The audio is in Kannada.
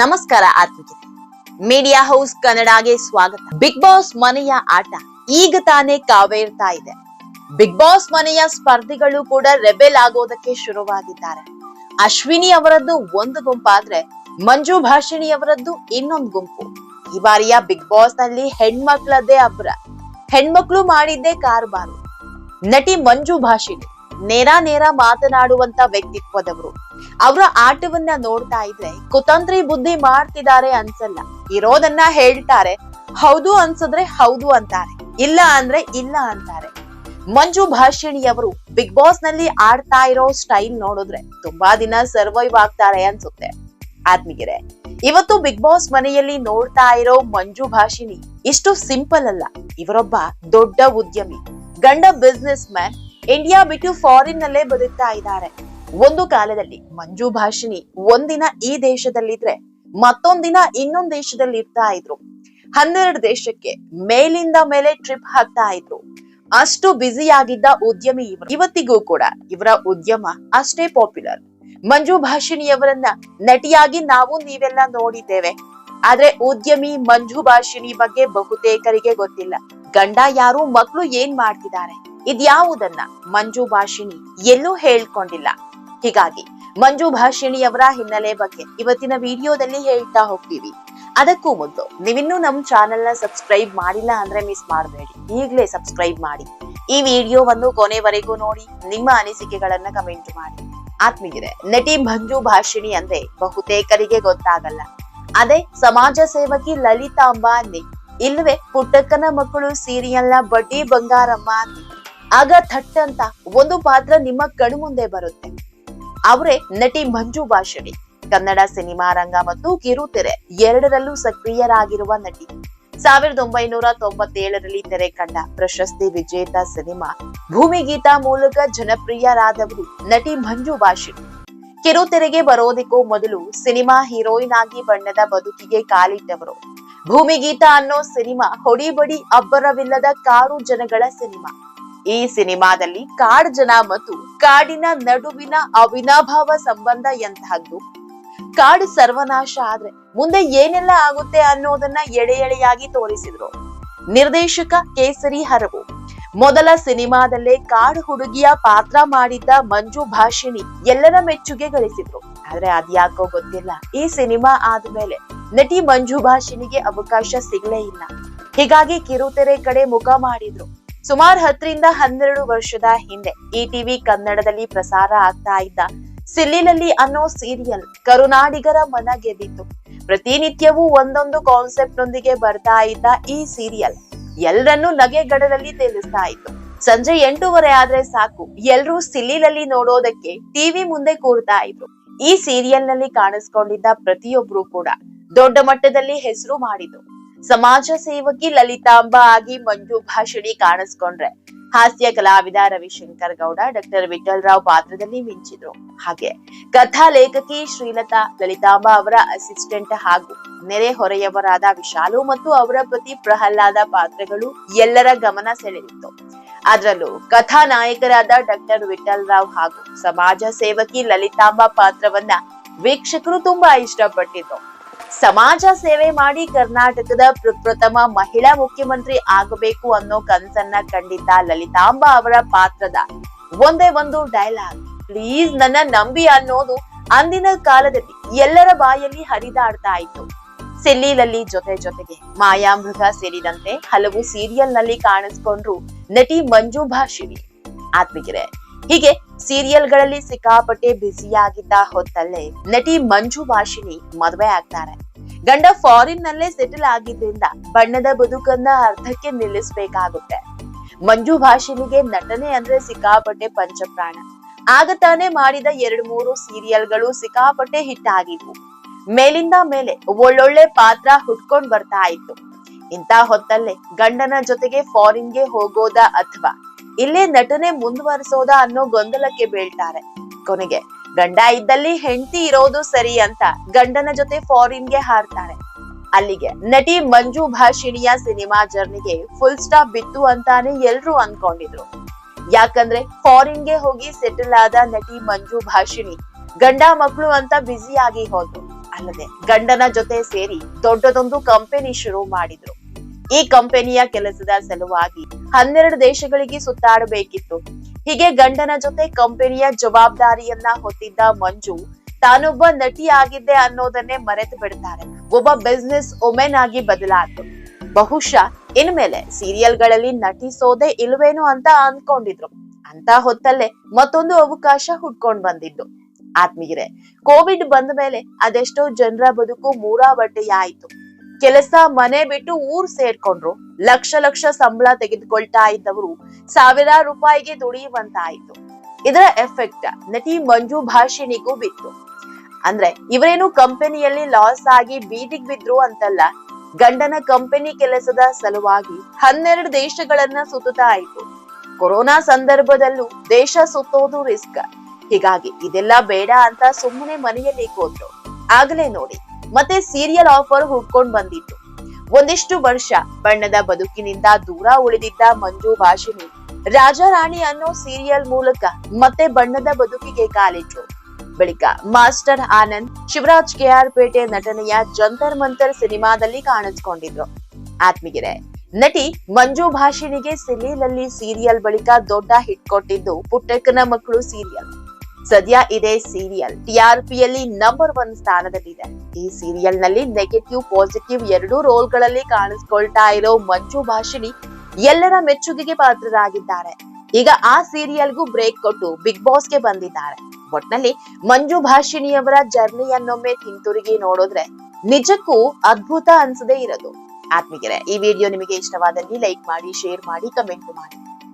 ನಮಸ್ಕಾರ ಆತ್ಮಿಕೆ ಮೀಡಿಯಾ ಹೌಸ್ ಕನ್ನಡಗೆ ಸ್ವಾಗತ. ಬಿಗ್ ಬಾಸ್ ಮನೆಯ ಆಟ ಈಗ ತಾನೇ ಕಾವೇರ್ತಾ ಇದೆ. ಬಿಗ್ ಬಾಸ್ ಮನೆಯ ಸ್ಪರ್ಧಿಗಳು ಕೂಡ ರೆಬೆಲ್ ಆಗೋದಕ್ಕೆ ಶುರುವಾಗಿದ್ದಾರೆ. ಅಶ್ವಿನಿ ಅವರದ್ದು ಒಂದು ಗುಂಪಾದ್ರೆ ಮಂಜು ಭಾಷಿಣಿ ಅವರದ್ದು ಇನ್ನೊಂದು ಗುಂಪು. ಈ ಬಾರಿಯ ಬಿಗ್ ಬಾಸ್ನಲ್ಲಿ ಹೆಣ್ಮಕ್ಳದ್ದೇ ಅಬ್ರ. ಹೆಣ್ಮಕ್ಳು ಮಾಡಿದ್ದೇ ಕಾರುಬಾರು. ನಟಿ ಮಂಜು ಭಾಷಿಣಿ ನೇರ ನೇರ ಮಾತನಾಡುವಂತ ವ್ಯಕ್ತಿತ್ವದವರು. ಅವರ ಆಟವನ್ನ ನೋಡ್ತಾ ಇದ್ರೆ ಕುತಂತ್ರಿ ಬುದ್ಧಿ ಮಾಡ್ತಿದ್ದಾರೆ ಅನ್ಸಲ್ಲ. ಇರೋದನ್ನ ಹೇಳ್ತಾರೆ. ಹೌದು ಅನ್ಸಿದ್ರೆ ಹೌದು ಅಂತಾರೆ. ಇಲ್ಲ ಅಂದ್ರೆ ಇಲ್ಲ ಅಂತಾರೆ. ಮಂಜು ಭಾಷಿಣಿ ಅವರು ಬಿಗ್ ಬಾಸ್ನಲ್ಲಿ ಆಡ್ತಾ ಇರೋ ಸ್ಟೈಲ್ ನೋಡಿದ್ರೆ ತುಂಬಾ ದಿನ ಸರ್ವೈವ್ ಆಗ್ತಾರೆ ಅನ್ಸುತ್ತೆ. ಆತ್ಮಿಗೆರೆ ಇವತ್ತು ಬಿಗ್ ಬಾಸ್ ಮನೆಯಲ್ಲಿ ನೋಡ್ತಾ ಇರೋ ಮಂಜು ಭಾಷಿಣಿ ಇಷ್ಟು ಸಿಂಪಲ್ ಅಲ್ಲ. ಇವರೊಬ್ಬ ದೊಡ್ಡ ಉದ್ಯಮಿ. ಗಂಡ ಬಿಸ್ನೆಸ್ ಮ್ಯಾನ್ ಇಂಡಿಯಾ ಬಿಟ್ಟು ಫಾರಿನ್ ನಲ್ಲೇ ಬದುಕ್ತಾ ಇದ್ದಾರೆ. ಒಂದು ಕಾಲದಲ್ಲಿ ಮಂಜು ಭಾಷಿಣಿ ಒಂದಿನ ಈ ದೇಶದಲ್ಲಿದ್ರೆ ಮತ್ತೊಂದಿನ ಇನ್ನೊಂದ್ ದೇಶದಲ್ಲಿ ಇರ್ತಾ ಇದ್ರು. ಹನ್ನೆರಡು ದೇಶಕ್ಕೆ ಮೇಲಿಂದ ಮೇಲೆ ಟ್ರಿಪ್ ಹಾಕ್ತಾ ಇದ್ರು. ಅಷ್ಟು ಬ್ಯುಸಿ ಆಗಿದ್ದ ಉದ್ಯಮಿ ಇವರು. ಇವತ್ತಿಗೂ ಕೂಡ ಇವರ ಉದ್ಯಮ ಅಷ್ಟೇ ಪಾಪ್ಯುಲರ್ ಮಂಜು ಭಾಷಿಣಿಯವರನ್ನ ನಟಿಯಾಗಿ ನಾವು ನೀವೆಲ್ಲ ನೋಡಿದ್ದೇವೆ. ಆದ್ರೆ ಉದ್ಯಮಿ ಮಂಜು ಭಾಷಿಣಿ ಬಗ್ಗೆ ಬಹುತೇಕರಿಗೆ ಗೊತ್ತಿಲ್ಲ. ಗಂಡ ಯಾರು ಮಕ್ಕಳು ಏನ್ ಮಾಡ್ತಿದ್ದಾರೆ? ಇದ್ಯಾವುದನ್ನ ಮಂಜು ಭಾಷಿಣಿ ಎಲ್ಲೂ ಹೇಳ್ಕೊಂಡಿಲ್ಲ. ಹೀಗಾಗಿ ಮಂಜು ಭಾಷಿಣಿಯವರ ಹಿನ್ನೆಲೆ ಬಗ್ಗೆ ಇವತ್ತಿನ ವಿಡಿಯೋದಲ್ಲಿ ಹೇಳ್ತಾ ಹೋಗ್ತೀವಿ. ಅದಕ್ಕೂ ಮೊದಲು ನೀವಿನ್ನೂ ನಮ್ಮ ಚಾನೆಲ್ನ ಸಬ್ಸ್ಕ್ರೈಬ್ ಮಾಡಿಲ್ಲ ಅಂದ್ರೆ ಮಿಸ್ ಮಾಡಬೇಡಿ. ಈಗಲೇ ಸಬ್ಸ್ಕ್ರೈಬ್ ಮಾಡಿ. ಈ ವಿಡಿಯೋವನ್ನು ಕೊನೆವರೆಗೂ ನೋಡಿ, ನಿಮ್ಮ ಅನಿಸಿಕೆಗಳನ್ನ ಕಮೆಂಟ್ ಮಾಡಿ. ಆತ್ಮೀಯರೇ, ನಟಿ ಮಂಜು ಭಾಷಿಣಿ ಅಂದ್ರೆ ಬಹುತೇಕರಿಗೆ ಗೊತ್ತಾಗಲ್ಲ. ಅದೇ ಸಮಾಜ ಸೇವಕಿ ಲಲಿತಾಂಬ ಅಂದಿ ಇಲ್ಲವೇ ಪುಟ್ಟಕ್ಕನ ಮಕ್ಕಳು ಸೀರಿಯಲ್ನ ಬಡ್ಡಿ ಬಂಗಾರಮ್ಮ ಆಗ ಥಟ್ ಅಂತ ಒಂದು ಪಾತ್ರ ನಿಮ್ಮ ಕಣ್ಮುಂದೆ ಬರುತ್ತೆ. ಅವರೇ ನಟಿ ಮಂಜು ಭಾಷಣಿ. ಕನ್ನಡ ಸಿನಿಮಾ ರಂಗ ಮತ್ತು ಕಿರುತೆರೆ ಎರಡರಲ್ಲೂ ಸಕ್ರಿಯರಾಗಿರುವ ನಟಿ. ಸಾವಿರದ ಒಂಬೈನೂರ ತೊಂಬತ್ತೇಳರಲ್ಲಿ ತೆರೆ ಕಂಡ ಪ್ರಶಸ್ತಿ ವಿಜೇತ ಸಿನಿಮಾ. ಭೂಮಿಗೀತಾ ಮೂಲಕ ಜನಪ್ರಿಯರಾದವರು ನಟಿ ಮಂಜು ಭಾಷಣಿ. ಕಿರುತೆರೆಗೆ ಬರೋದಿಕ್ಕೂ ಮೊದಲು ಸಿನಿಮಾ ಹೀರೋಯಿನ್ ಆಗಿ ಬಣ್ಣದ ಬದುಕಿಗೆ ಕಾಲಿಟ್ಟವರು. ಭೂಮಿಗೀತ ಅನ್ನೋ ಸಿನಿಮಾ ಹೊಡಿಬಡಿ ಅಬ್ಬರವಿಲ್ಲದ ಕಾರು ಜನಗಳ ಸಿನಿಮಾ. ಈ ಸಿನಿಮಾದಲ್ಲಿ ಕಾಡ್ ಜನ ಮತ್ತು ಕಾಡಿನ ನಡುವಿನ ಅವಿನಾಭಾವ ಸಂಬಂಧ ಎಂತಹದ್ದು? ಕಾಡು ಸರ್ವನಾಶ ಆದ್ರೆ ಮುಂದೆ ಏನೆಲ್ಲ ಆಗುತ್ತೆ ಅನ್ನೋದನ್ನ ಎಳೆ ಎಳೆಯಾಗಿ ತೋರಿಸಿದ್ರು. ನಿರ್ದೇಶಕ ಕೇಸರಿ ಹರವು. ಮೊದಲ ಸಿನಿಮಾದಲ್ಲೇ ಕಾಡು ಹುಡುಗಿಯ ಪಾತ್ರ ಮಾಡಿದ್ದ ಮಂಜು ಭಾಷಿಣಿ ಎಲ್ಲರ ಮೆಚ್ಚುಗೆ ಗಳಿಸಿದ್ರು. ಆದ್ರೆ ಅದ್ಯಾಕೋ ಗೊತ್ತಿಲ್ಲ. ಈ ಸಿನಿಮಾ ಆದ್ಮೇಲೆ ನಟಿ ಮಂಜು ಭಾಷಿಣಿಗೆ ಅವಕಾಶ ಸಿಗ್ಲೇ ಇಲ್ಲ. ಹೀಗಾಗಿ ಕಿರುತೆರೆ ಕಡೆ ಮುಖ ಮಾಡಿದ್ರು. ಸುಮಾರು ಹತ್ತರಿಂದ ಹನ್ನೆರಡು ವರ್ಷದ ಹಿಂದೆ ಈ ಟಿವಿ ಕನ್ನಡದಲ್ಲಿ ಪ್ರಸಾರ ಆಗ್ತಾ ಇದ್ದ ಸಿಲ್ಲಿಲಲ್ಲಿ ಅನ್ನೋ ಸೀರಿಯಲ್ ಕರುನಾಡಿಗರ ಮನ ಗೆದ್ದಿತ್ತು ಪ್ರತಿನಿತ್ಯವೂ ಒಂದೊಂದು ಕಾನ್ಸೆಪ್ಟ್ ನೊಂದಿಗೆ ಬರ್ತಾ ಇದ್ದ ಈ ಸೀರಿಯಲ್ ಎಲ್ಲರನ್ನೂ ನಗೆಗಡಲಲ್ಲಿ ತೇಲಿಸ್ತಾ ಇತ್ತು. ಸಂಜೆ ಎಂಟೂವರೆ ಆದ್ರೆ ಸಾಕು, ಎಲ್ರೂ ಸಿಲ್ಲಿಲಲ್ಲಿ ನೋಡೋದಕ್ಕೆ ಟಿವಿ ಮುಂದೆ ಕೂರ್ತಾ ಇದ್ರು. ಈ ಸೀರಿಯಲ್ನಲ್ಲಿ ಕಾಣಿಸ್ಕೊಂಡಿದ್ದ ಪ್ರತಿಯೊಬ್ರು ಕೂಡ ದೊಡ್ಡ ಮಟ್ಟದಲ್ಲಿ ಹೆಸರು ಮಾಡಿದ್ರು. ಸಮಾಜ ಸೇವಕಿ ಲಲಿತಾಂಬ ಆಗಿ ಮಂಜು ಭಾಷಣಿ ಕಾಣಿಸ್ಕೊಂಡ್ರೆ. ಹಾಸ್ಯ ಕಲಾವಿದ ರವಿಶಂಕರ್ ಗೌಡ, ಡಾಕ್ಟರ್ ವಿಠಲ್ ರಾವ್ ಪಾತ್ರದಲ್ಲಿ ಮಿಂಚಿದ್ರು. ಹಾಗೆ ಕಥಾ ಲೇಖಕಿ ಶ್ರೀಲತಾ ಲಲಿತಾಂಬ ಅವರ ಅಸಿಸ್ಟೆಂಟ್ ಹಾಗೂ ನೆರೆ ಹೊರೆಯವರಾದ ವಿಶಾಲು ಮತ್ತು ಅವರ ಪತಿ ಪ್ರಹ್ಲಾದ ಪಾತ್ರಗಳು ಎಲ್ಲರ ಗಮನ ಸೆಳೆದಿತ್ತು. ಅದರಲ್ಲೂ ಕಥಾ ನಾಯಕರಾದ ಡಾಕ್ಟರ್ ವಿಠಲ್ ರಾವ್ ಹಾಗೂ ಸಮಾಜ ಸೇವಕಿ ಲಲಿತಾಂಬ ಪಾತ್ರವನ್ನ ವೀಕ್ಷಕರು ತುಂಬಾ ಇಷ್ಟಪಟ್ಟಿದ್ರು. ಸಮಾಜ ಸೇವೆ ಮಾಡಿ ಕರ್ನಾಟಕದ ಪ್ರಪ್ರಥಮ ಮಹಿಳಾ ಮುಖ್ಯಮಂತ್ರಿ ಆಗಬೇಕು ಅನ್ನೋ ಕನಸನ್ನ ಕಂಡಿದ್ದ ಲಲಿತಾಂಬ ಅವರ ಪಾತ್ರದ ಒಂದೇ ಒಂದು ಡೈಲಾಗ್ ಪ್ಲೀಸ್ ನನ್ನ ನಂಬಿ ಅನ್ನೋದು ಅಂದಿನ ಕಾಲದಲ್ಲಿ ಎಲ್ಲರ ಬಾಯಲ್ಲಿ ಹರಿದಾಡ್ತಾ ಇತ್ತು. ಸೆಲ್ಲೀಲಲ್ಲಿ ಜೊತೆ ಜೊತೆಗೆ ಮಾಯಾಮೃಗ ಸೇರಿದಂತೆ ಹಲವು ಸೀರಿಯಲ್ನಲ್ಲಿ ಕಾಣಿಸ್ಕೊಂಡ್ರು ನಟಿ ಮಂಜು ಭಾಷಿಣಿ ಆತ್ಮಿಗೆರೆ ಹೀಗೆ ಸೀರಿಯಲ್ಗಳಲ್ಲಿ ಸಿಕ್ಕಾಪಟ್ಟೆ ಬ್ಯುಸಿಯಾಗಿದ್ದ ಹೊತ್ತಲ್ಲೇ ನಟಿ ಮಂಜು ಭಾಷಿಣಿ ಮದುವೆ ಆಗ್ತಾರೆ. ಗಂಡ ಫಾರಿನ್ ನಲ್ಲೇ ಸೆಟಲ್ ಆಗಿದ್ದರಿಂದ ಬಣ್ಣದ ಬದುಕನ್ನ ಅರ್ಧಕ್ಕೆ ನಿಲ್ಲಿಸ್ಬೇಕಾಗುತ್ತೆ. ಮಂಜು ಭಾಷಿಣಿಗೆ ನಟನೆ ಅಂದ್ರೆ ಸಿಕ್ಕಾಪಟ್ಟೆ ಪಂಚಪ್ರಾಣ. ಆಗ ತಾನೇ ಮಾಡಿದ ಎರಡ್ ಮೂರು ಸೀರಿಯಲ್ಗಳು ಸಿಕ್ಕಾಪಟ್ಟೆ ಹಿಟ್ ಆಗಿದ್ವು. ಮೇಲಿಂದ ಮೇಲೆ ಒಳ್ಳೊಳ್ಳೆ ಪಾತ್ರ ಹುಟ್ಕೊಂಡ್ ಬರ್ತಾ ಇತ್ತು. ಇಂತ ಹೊತ್ತಲ್ಲೇ ಗಂಡನ ಜೊತೆಗೆ ಫಾರಿನ್ಗೆ ಹೋಗೋದ ಅಥವಾ ಇಲ್ಲೇ ನಟನೆ ಮುಂದುವರಿಸೋದ ಅನ್ನೋ ಗೊಂದಲಕ್ಕೆ ಬೀಳ್ತಾರೆ. ಕೊನೆಗೆ, ಗಂಡ ಇದ್ದಲ್ಲಿ ಹೆಂಡತಿ ಇರೋದು ಸರಿ ಅಂತ ಗಂಡನ ಜೊತೆ ಫಾರಿನ್ಗೆ ಹಾರ್ತಾರೆ. ಅಲ್ಲಿಗೆ ನಟಿ ಮಂಜು ಭಾಷಿಣಿಯ ಸಿನಿಮಾ ಜರ್ನಿಗೆ ಫುಲ್ ಸ್ಟಾಪ್ ಬಿತ್ತು ಅಂತಾನೆ ಎಲ್ರೂ ಅನ್ಕೊಂಡಿದ್ರು. ಯಾಕಂದ್ರೆ ಫಾರಿನ್ಗೆ ಹೋಗಿ ಸೆಟಲ್ ಆದ ನಟಿ ಮಂಜು ಭಾಷಿಣಿ ಗಂಡ ಮಕ್ಕಳು ಅಂತ ಬ್ಯುಸಿ ಆಗಿ ಹೋದ್ರು. ಅಲ್ಲದೆ ಗಂಡನ ಜೊತೆ ಸೇರಿ ದೊಡ್ಡದೊಂದು ಕಂಪನಿ ಶುರು ಮಾಡಿದ್ರು. ಈ ಕಂಪನಿಯ ಕೆಲಸದ ಸಲುವಾಗಿ ಹನ್ನೆರಡು ದೇಶಗಳಿಗೆ ಸುತ್ತಾಡಬೇಕಿತ್ತು. ಹೀಗೆ ಗಂಡನ ಜೊತೆ ಕಂಪನಿಯ ಜವಾಬ್ದಾರಿಯನ್ನ ಹೊತ್ತಿದ್ದ ಮಂಜು ತಾನೊಬ್ಬ ನಟಿ ಆಗಿದ್ದೆ ಅನ್ನೋದನ್ನೇ ಮರೆತು ಬಿಡ್ತಾರೆ. ಒಬ್ಬ ಬಿಸ್ನೆಸ್ ವುಮೆನ್ ಆಗಿ ಬದಲಾದ್ರು ಬಹುಶಃ ಇನ್ಮೇಲೆ ಸೀರಿಯಲ್ಗಳಲ್ಲಿ ನಟಿಸೋದೇ ಇಲ್ವೇನೋ ಅಂತ ಅನ್ಕೊಂಡಿದ್ರು. ಅಂತ ಹೊತ್ತಲ್ಲೇ ಮತ್ತೊಂದು ಅವಕಾಶ ಹುಡ್ಕೊಂಡ್ ಬಂದಿದ್ದು. ಆತ್ಮೀಯರೇ, ಕೋವಿಡ್ ಬಂದ ಮೇಲೆ ಅದೆಷ್ಟೋ ಜನರ ಬದುಕು ಮೂರಾಬಟ್ಟೆಯಾಯಿತು ಕೆಲಸ ಮನೆ ಬಿಟ್ಟು ಊರ್ ಸೇರ್ಕೊಂಡ್ರು. ಲಕ್ಷ ಲಕ್ಷ ಸಂಬಳ ತೆಗೆದುಕೊಳ್ತಾ ಇದ್ದವರು ಸಾವಿರಾರು ರೂಪಾಯಿಗೆ ದುಡಿಯುವಂತಾಯ್ತು. ಇದರ ಎಫೆಕ್ಟ್ ನಟಿ ಮಂಜು ಭಾಷಿಣಿಗೂ ಬಿತ್ತು. ಅಂದ್ರೆ ಇವರೇನು ಕಂಪನಿಯಲ್ಲಿ ಲಾಸ್ ಆಗಿ ಬೀದಿಗ್ ಬಿದ್ರು ಅಂತಲ್ಲ, ಗಂಡನ ಕಂಪನಿ ಕೆಲಸದ ಸಲುವಾಗಿ ಹನ್ನೆರಡು ದೇಶಗಳನ್ನ ಸುತ್ತುತ್ತಾ ಆಯ್ತು ಕೊರೋನಾ ಸಂದರ್ಭದಲ್ಲೂ ದೇಶ ಸುತ್ತೋದು ರಿಸ್ಕ್ ಹೀಗಾಗಿ ಇದೆಲ್ಲ ಬೇಡ ಅಂತ ಸುಮ್ಮನೆ ಮನೆಯಲ್ಲಿ ಕೂತ್ರು. ಆಗಲೇ ನೋಡಿ. ಮತ್ತೆ ಸೀರಿಯಲ್ ಆಫರ್ ಹುಡ್ಕೊಂಡ್ ಬಂದಿತ್ತು. ಒಂದಿಷ್ಟು ವರ್ಷ ಬಣ್ಣದ ಬದುಕಿನಿಂದ ದೂರ ಉಳಿದಿದ್ದ ಮಂಜು ಭಾಷಿಣಿ, ರಾಜಾರಾಣಿ ಅನ್ನೋ ಸೀರಿಯಲ್ ಮೂಲಕ ಮತ್ತೆ ಬಣ್ಣದ ಬದುಕಿಗೆ ಕಾಲಿಟ್ರು ಬಳಿಕ ಮಾಸ್ಟರ್ ಆನಂದ್ ಶಿವರಾಜ್ ಕೆಆರ್ ಪೇಟೆ ನಟನೆಯ ಜಂತರ್ ಮಂತರ್ ಸಿನಿಮಾದಲ್ಲಿ ಕಾಣಿಸ್ಕೊಂಡಿದ್ರು. ಆತ್ಮೀಗೆರೆ ನಟಿ ಮಂಜು ಭಾಷಿಣಿಗೆ ಸಿಲೀಲಲ್ಲಿ ಸೀರಿಯಲ್ ಬಳಿಕ ದೊಡ್ಡ ಹಿಟ್ ಕೊಟ್ಟಿದ್ದು ಪುಟ್ಟಕ್ಕನ ಮಕ್ಕಳು ಸೀರಿಯಲ್ ಸದ್ಯ ಇದೇ ಸೀರಿಯಲ್ ಟಿಆರ್ಪಿಯಲ್ಲಿ ನಂಬರ್ ಒನ್ ಸ್ಥಾನದಲ್ಲಿದೆ. ಈ ಸೀರಿಯಲ್ನಲ್ಲಿ ನೆಗೆಟಿವ್ ಪಾಸಿಟಿವ್ ಎರಡೂ ರೋಲ್ಗಳಲ್ಲಿ ಕಾಣಿಸ್ಕೊಳ್ತಾ ಇರೋ ಮಂಜು ಭಾಷಿಣಿ ಎಲ್ಲರ ಮೆಚ್ಚುಗೆಗೆ ಪಾತ್ರರಾಗಿದ್ದಾರೆ. ಈಗ ಆ ಸೀರಿಯಲ್ಗೂ ಬ್ರೇಕ್ ಕೊಟ್ಟು ಬಿಗ್ ಬಾಸ್ಗೆ ಬಂದಿದ್ದಾರೆ. ಒಟ್ನಲ್ಲಿ ಮಂಜು ಭಾಷಿಣಿಯವರ ಜರ್ನಿಯನ್ನೊಮ್ಮೆ ಹಿಂತಿರುಗಿ ನೋಡಿದ್ರೆ ನಿಜಕ್ಕೂ ಅದ್ಭುತ ಅನ್ಸದೇ ಇರೋದು. ಆತ್ಮಿಗೆರೆ ಈ ವಿಡಿಯೋ ನಿಮಗೆ ಇಷ್ಟವಾದಲ್ಲಿ ಲೈಕ್ ಮಾಡಿ ಶೇರ್ ಮಾಡಿ ಕಮೆಂಟ್ ಮಾಡಿ.